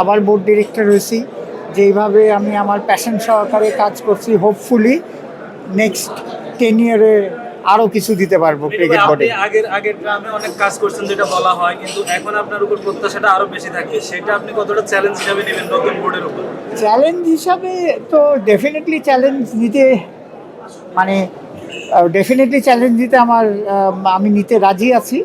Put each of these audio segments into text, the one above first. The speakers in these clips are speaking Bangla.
আবার বোর্ড ডিরেক্টর হয়েছি যেইভাবে আমি আমার প্যাশন সহকারে কাজ করছি হোপফুলি নেক্সট টেন ইয়ারে আরও কিছু দিতে পারব ক্রিকেট বোর্ডে আগের আগের গ্রামে অনেক কাজ করছেন যেটা বলা হয় কিন্তু এখন আপনার উপর প্রত্যাশাটা আরও বেশি থাকে সেটা আপনি কতটা চ্যালেঞ্জ হিসাবে নেবেন নতুন বোর্ডের উপর? চ্যালেঞ্জ হিসাবে তো ডেফিনেটলি চ্যালেঞ্জ নিতে মানে ডেফিনেটলি চ্যালেঞ্জ দিতে আমার আমি নিতে রাজি আছি।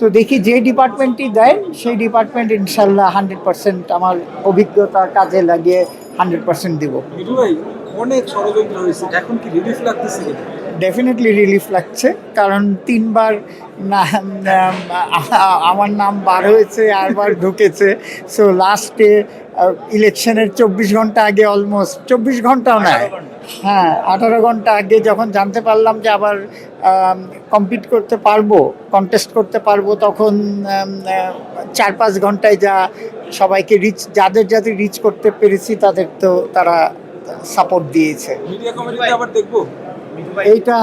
তো দেখি যে ডিপার্টমেন্টটি দেয়, সেই ডিপার্টমেন্ট ইনশাল্লাহ হান্ড্রেড পার্সেন্ট আমার অভিজ্ঞতা কাজে লাগিয়ে হান্ড্রেড পার্সেন্ট দিব। অনেক ষড়যন্ত্র হয়েছে এখন কি রিলিফ লাগতেছে কিনা? ডেফিনেটলি রিলিফ লাগছে কারণ তিনবার না আমার নাম বার হয়েছে আরবার ঢুকেছে। সো লাস্টে ইলেকশনের চব্বিশ ঘণ্টা আগে অলমোস্ট চব্বিশ ঘন্টাও নয় হ্যাঁ আঠারো ঘণ্টা আগে যখন জানতে পারলাম যে আবার কম্পিট করতে পারব কন্টেস্ট করতে পারব তখন চার পাঁচ ঘন্টায় যা সবাইকে রিচ যাদের যাদের রিচ করতে পেরেছি তাদের তো তারা সাপোর্ট দিয়েছে। মিডিয়া কমিটিতে আবার দেখব? এইটা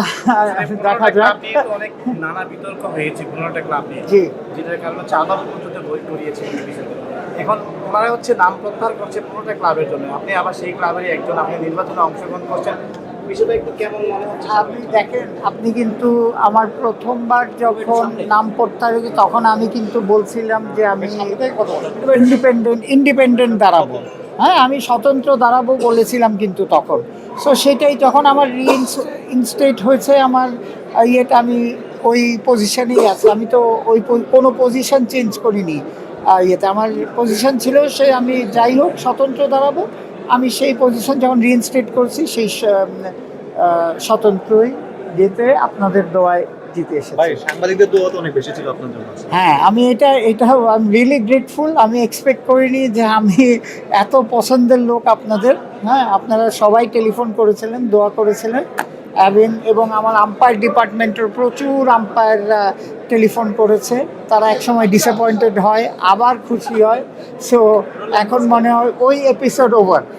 দেখা যাক। অনেক নানা বিতর্ক হয়েছে পনেরোটা ক্লাব নিয়ে। জি। যেটার কারণে চাঁদা পর্যন্ত বই করিয়েছে এখন ওনারা হচ্ছে নাম প্রত্যাহার করছে পনেরোটা ক্লাবের জন্য। আপনি আবার সেই ক্লাবেরই একজন আপনি নির্বাচনে অংশগ্রহণ করছেন। বিষয়টা একটু কেমন মনে হচ্ছে? আপনি দেখেন আপনি কিন্তু আমার প্রথমবার যখন নাম প্রত্যাহার হয়েছে তখন আমি কিন্তু বলছিলাম যে আমি ইন্ডিপেন্ডেন্ট ইন্ডিপেন্ডেন্ট দাঁড়াবো। হ্যাঁ আমি স্বতন্ত্র দাঁড়াবো বলেছিলাম কিন্তু তখন। সো সেটাই যখন আমার ইনস্টেট হয়েছে, আমার ইয়েটা আমি ওই পজিশনেই আছি। আমি তো ওই কোনো পজিশন চেঞ্জ করিনি ইয়েতে। আমার পজিশন ছিল সে আমি যাই হোক, স্বতন্ত্র দাঁড়াবো আমি সেই পজিশন যখন রিইনস্টেট করছি, সেই স্বতন্ত্রই যেতে আপনাদের দোয়ায় জিতে এসেছি। ভাই সাংবাদিকদের দোয়া তো অনেক বেশি ছিল আপনার জন্য। হ্যাঁ আমি এটা এটা আই রিয়েলি গ্রেটফুল আমি এক্সপেক্ট করিনি যে আমি এত পছন্দের লোক আপনাদের। হ্যাঁ আপনারা সবাই টেলিফোন করেছিলেন দোয়া করেছিলেন। এবং এবং আমার আম্পায়ার ডিপার্টমেন্টের প্রচুর আম্পায়াররা টেলিফোন করেছে। তারা একসময় ডিসঅ্যাপয়েন্টেড হয় আবার খুশি হয়। সো এখন মনে হয় ওই এপিসোড ওভার